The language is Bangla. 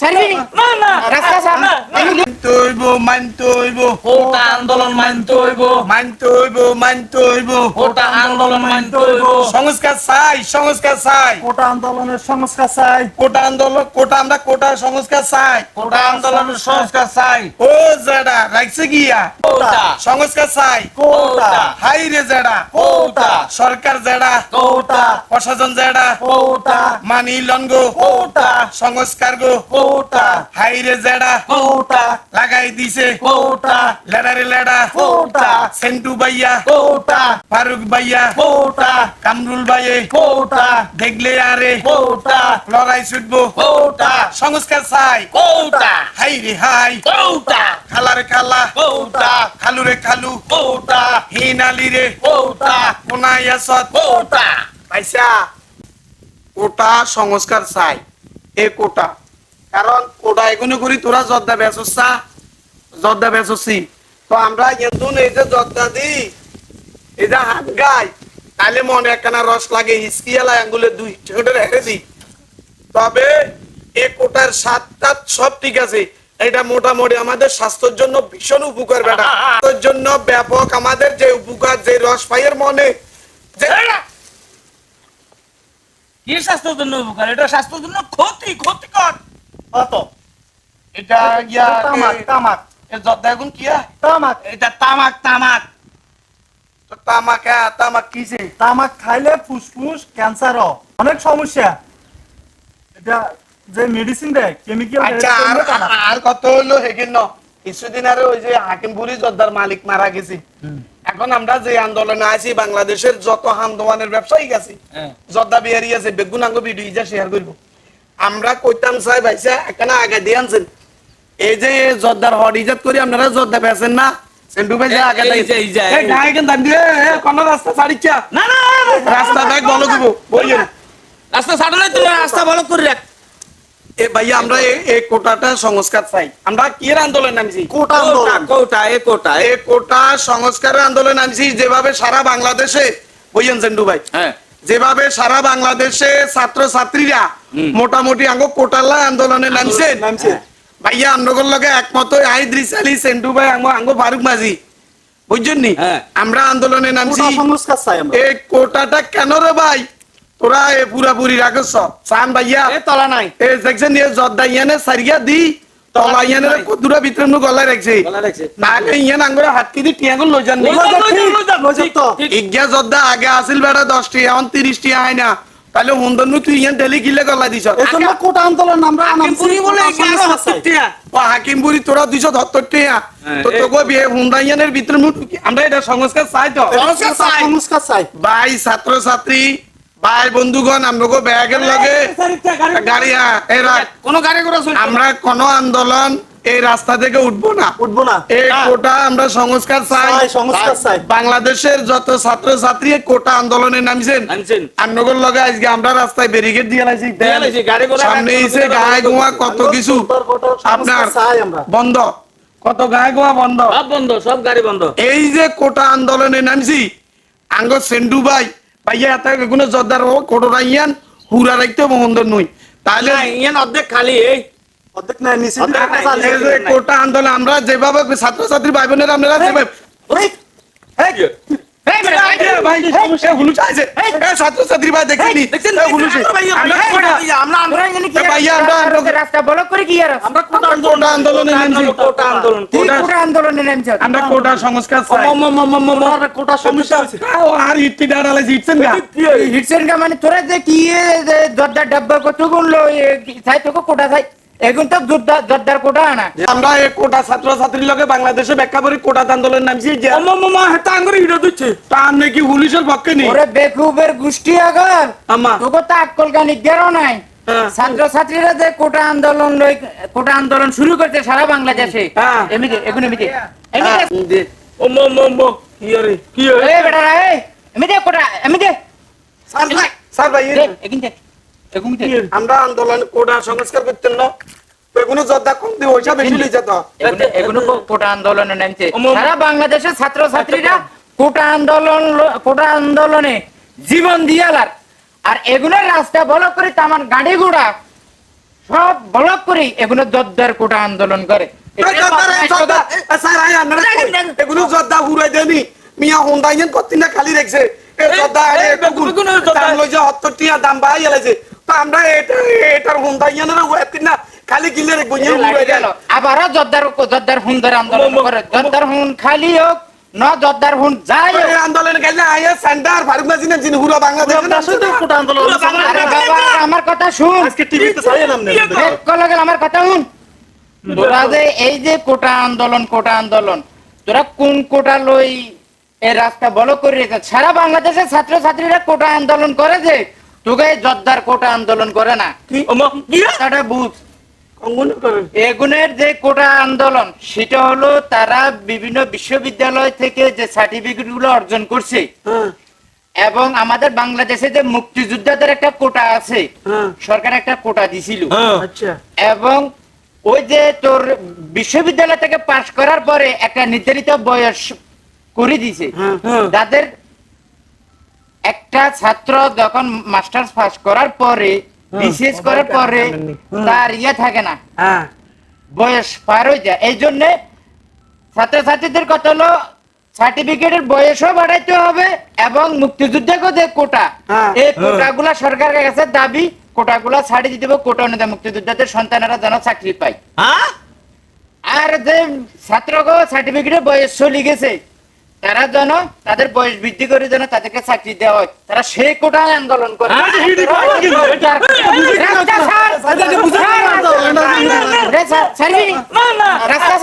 ছাড়বি না না রাস্তা ছাড় মানতে হইব মানতে হইব। আন্দোলন মানতে হইব। মানতে হইব মানতে হইব। আন্দোলন মানতে হইব। সংস্কার চাই সংস্কার চাই। কোটা আন্দোলনের সংস্কার চাই। কোটা আন্দোলন কোটা আমরা কোটা সংস্কার চাই। কোটা আন্দোলনের সংস্কার চাই। ও জেডা রাখছে গিয়া কোটা। সংস্কার চাই। কোটা। হাই রে জেডা। কোটা। সরকার জেডা। কোটা। প্রশাসন জেডা। কোটা। মানি কোটা। সংস্কার গো। কোটা। হাই রে জেডা। কোটা। লাগাই দিছে। কোটা। লেডারে লেডা। কোটা। সেন্টু ভাইয়া। কোটা। ফারুক ভাইয়া। কোটা কামরুল ভাইয়ে কোটা দেখলে আরে কোটা লড়াই ছুটবো কোটা সংস্কার চাই কোটা হাই রে হাই। কোটা খালারে খালা কোটা খালুরে খালু কোটা হিনালি রে কোটা কোনাই আসত কোটা পাইসা কোটা সংস্কার চাই এ কোটা কারণ কোটা এগুলো করি তোরা জর্দা বেচসা জর্দা বেচসি তো আমরা কিন্তু এই যে জর্দা দি এই যে হাত গাই। তাহলে মনে একখানা রস লাগে হিসকি এলাই আঙ্গুলে দুই ঠেটে রেখে দি তবে এ কোটার স্বাদটা সব ঠিক আছে। এটা মোটামুটি আমাদের স্বাস্থ্যের জন্য ভীষণ উপকার বেটা। স্বাস্থ্যের জন্য ব্যাপক আমাদের যে উপকার যে রস পাইয়ের মনে। যে কি স্বাস্থ্যের জন্য উপকার? এটা স্বাস্থ্যের জন্য ক্ষতি ক্ষতিকর। অত। এটা ইয়া তামাক তামাক। এ জর্দা এখন কিয়া তামাক। এটা তামাক তামাক। তামাক হ্যাঁ, তামাক কিসে তামাক খাইলে ফুসফুস ক্যান্সার হয়। অনেক সমস্যা। এটা যে মেডিসিন দেয় কেমিক্যাল আচ্ছা আর আর কত হইল হেগেন কিছুদিন আরে ওই যে হাকিমপুরি জর্দার মালিক মারা গেছে। এখন আমরা যে আন্দোলনে আছি বাংলাদেশের যত হান্দোয়ানের ব্যবসায়ী গেছে হ্যাঁ। জর্দা বিহারি আছে বেগুন আঙ্গ ভিডিও যা শেয়ার করব। আমরা কইতাম ভাইসা এখানে আগে দিয়ে আনছেন। এই যে জর্দার হট ইজাত করে আপনারা জর্দা পেয়েছেন না। সেন্টু ভাই যা আগে এই দিয়ে যে, এই যে, কেন দাম দিয়ে এ, কোন রাস্তা ছাড়িচ্ছা? না না না, না, রাস্তা ব্যাগ বলো দিব বইয়েন রাস্তা ছাড়ো নাই রাস্তা ভালো করে রাখ। এ ভাইয়া আমরা এই কোটাটা সংস্কার চাই। আমরা কি আন্দোলন নামছি? কোটা কোটা আন্দোলন। কোটা এ কোটা এ- কোটা সংস্কারের আন্দোলন নামছি যেভাবে সারা বাংলাদেশে বইয়েন সেন্টু ভাই হ্যাঁ। যেভাবে সারা বাংলাদেশে ছাত্র ছাত্রীরা মোটামুটি আঙ্গ কোটালা আন্দোলনে নামছেন। নামছে। ভাইয়া আমনগর লগে একমত আইদ্রিস আলী সেন্টু ভাই আঙ্গ আঙ্গ ফারুক মাঝি। বুঝছেন নি? হ্যাঁ। আমরা আন্দোলনে নামছি। এই কোটাটা কেন রে ভাই? তোরা এ পুরাপুরি রাখছ সান ভাইয়া। এ তলা নাই। এ দেখছেন এ জর্দা ইয়ানে সারিয়া দি তলা ইয়ানে কদুরা ভিতরে নু গলা রাখছে। তাহলে ইয়ান আঙ্গুরে হাত কি লই যান লই যান। ইজ্ঞা জর্দা আগে আসিল বেড়া দশটি এখন তিরিশটি আয় না। তাহলে হুন্দনু তুই ইয়ান ডেলি কিলে গলা দিছ জন্য কোটা আন্দোলন আমরা নামছি পুরি বলে। হাজার টিয়া। ও হাকিমপুরি তোরা ধত্তর টিয়া হ্যাঁ, তো এই- বিয়ে হুন্দা ইয়ানের ভিতরে আমরা এটা সংস্কার চাই তো সংস্কার চাই। সংস্কার চাই ভাই ছাত্র ছাত্রী ভাই বন্ধুগণ আমরাকে ব্যাগের লগে গাড়ি এই রাখ। কোনো গাড়ি না। আমরা কোন আন্দোলন এই রাস্তা থেকে উঠবো না। উঠবো না। এই কোটা আমরা সংস্কার চাই। সংস্কার চাই। বাংলাদেশের যত ছাত্র ছাত্রী কোটা আন্দোলনে নামছেন আন্নগর লগে আজকে আমরা রাস্তায় ব্যারিকেড দিয়ে লাইছি। সামনে এসে গায়ে গোয়া কত কিছু আপনার বন্ধ। কত গায়ে গোয়া বন্ধ। সব বন্ধ সব গাড়ি বন্ধ। এই যে কোটা আন্দোলনে নামছি আঙ্গ সেন্ডু ভাই ভাইয়া এত কোনো জর্দার কোটোটা ইয়ান হুরা রাখতে বন্ধ নই। তাহলে না, ইয়ান অর্ধেক খালি এই। কোটা আন্দোলন আমরা যেভাবে ছাত্রছাত্রী ভাই বোনেরা আমরা ছাত্রছাত্রী রাস্তা- করে কি আমরা কোটা আন্দোলনে কোটা আন্দোলন কোটা- কোটা আন্দোলনে। নেমছ আমরা কোটা সংস্কার চাই। মম, মম, মম, মম, মম। কোটা সমস্যা আছে। ও আর ইট্টি ডাড়ালে জিতছেন না হিটসেন কা মানে তোরা যে কি এ, যে জর্দার ডাব্বা কত গুনলো তাই তোকে কোটা থাই এখন তো জর্দার কোটা আনা আমরা এই কোটা ছাত্রছাত্রীর লগে বাংলাদেশে ব্যাখ্যা করি কোটা আন্দোলন নামছি যে মম, মম, মম, হেতা আঙ্গুরে ভিডিও দিচ্ছে। তার নাকি পুলিশের পক্ষে নেই? ওরে বেকুবের গোষ্ঠী আগর আমা তোকে তো আক্কল গানি গেরো নাই। হ্যাঁ। ছাত্র ছাত্রীরা যে কোটা আন্দোলন কোটা আন্দোলন শুরু করতে সারা বাংলাদেশে। এমনি এখন এমনি এমনি ও, মম, মম, মম। কি আরে, কি এ বেটা এই এমনি কোটা ভাই ভাই এখন দে আমরা আন্দোলন কোটা সংস্কার করতেন না। এগুলো যদ্দা কম দিয়ে ওইসব বেশি লিয়ে যেত। এগুলো এগুলো কোটা আন্দোলনে নামছে। সারা বাংলাদেশের ছাত্র ছাত্রীরা কোটা আন্দোলন কোটা আন্দোলনে জীবন দিয়ালার আর এগুলোর রাস্তা বলো করে তো আমার গাড়ি ঘোড়া সব ব্লক করে এগুলো জর্দার কোটা আন্দোলন করে। এগুলো দেনি মিয়া হুন্ডা ইঞ্জিন না খালি রেখছে। দাম লইছে সত্তর টিয়া দাম বাড়াই গেলেছে তো আমরা এটা এটার হুন্ডা ইঞ্জিনের ওয়েবটিন না খালি কিনলে রেখবো ইঞ্জিন হুরাই গেল। গেল আবারও জর্দার জর্দার হুন্দার আন্দোলন ম- ম- করে। জর্দার হুন খালি হোক ন জর্দার হুন যাই এই আন্দোলন গেলে আইয়া সেন্টার ফারুক নাজিনা জিন হুরা বাংলাদেশ কোটা আন্দোলন আরে বাবা আমার কথা শুন। আজকে টিভিতে ছাড়িয়ে নাম নেই এক কল গেল আমার কথা শুন। তোরা যে এই যে কোটা আন্দোলন কোটা আন্দোলন তোরা কোন কোটা লই এই রাস্তা বলো করে রেখে সারা বাংলাদেশের ছাত্র ছাত্রীরা কোটা আন্দোলন করে যে তোকে জর্দার কোটা আন্দোলন করে না? কথাটা বুঝ। এগুনের যে কোটা আন্দোলন সেটা হলো তারা বিভিন্ন বিশ্ববিদ্যালয় থেকে যে সার্টিফিকেটগুলো অর্জন করছে হ্যাঁ। এবং আমাদের বাংলাদেশে যে মুক্তিযোদ্ধাদের একটা কোটা আছে হ্যাঁ। সরকার একটা কোটা দিছিল। হ্যাঁ। আচ্ছা। এবং ওই যে তোর বিশ্ববিদ্যালয় থেকে পাশ করার পরে একটা নির্ধারিত বয়স করে দিছে। যাদের একটা ছাত্র যখন মাস্টার্স পাস করার পরে বিসিএস করার পরে তার ইয়ে থাকে না। হ্যাঁ। বয়স পার হয়ে যায়। এই জন্য ছাত্রছাত্রীদের কত হলো সার্টিফিকেটের বয়সও বাড়াইতে হবে এবং মুক্তিযুদ্ধকে যে কোটা হ্যাঁ। এই কোটাগুলা সরকারের কাছে দাবি কোটাগুলা ছাড়িয়ে দিতে হবে কোটা অনুযায়ী মুক্তিযোদ্ধাদের সন্তানেরা যেন চাকরি পায়। হ্যাঁ? আর যে ছাত্রগো সার্টিফিকেটের বয়স চলে গেছে তারা যেন তাদের বয়স বৃদ্ধি করে যেন তাদেরকে চাকরি দেওয়া হয় তারা সে কোটায় আন্দোলন করে হ্যাঁ, রাস্তা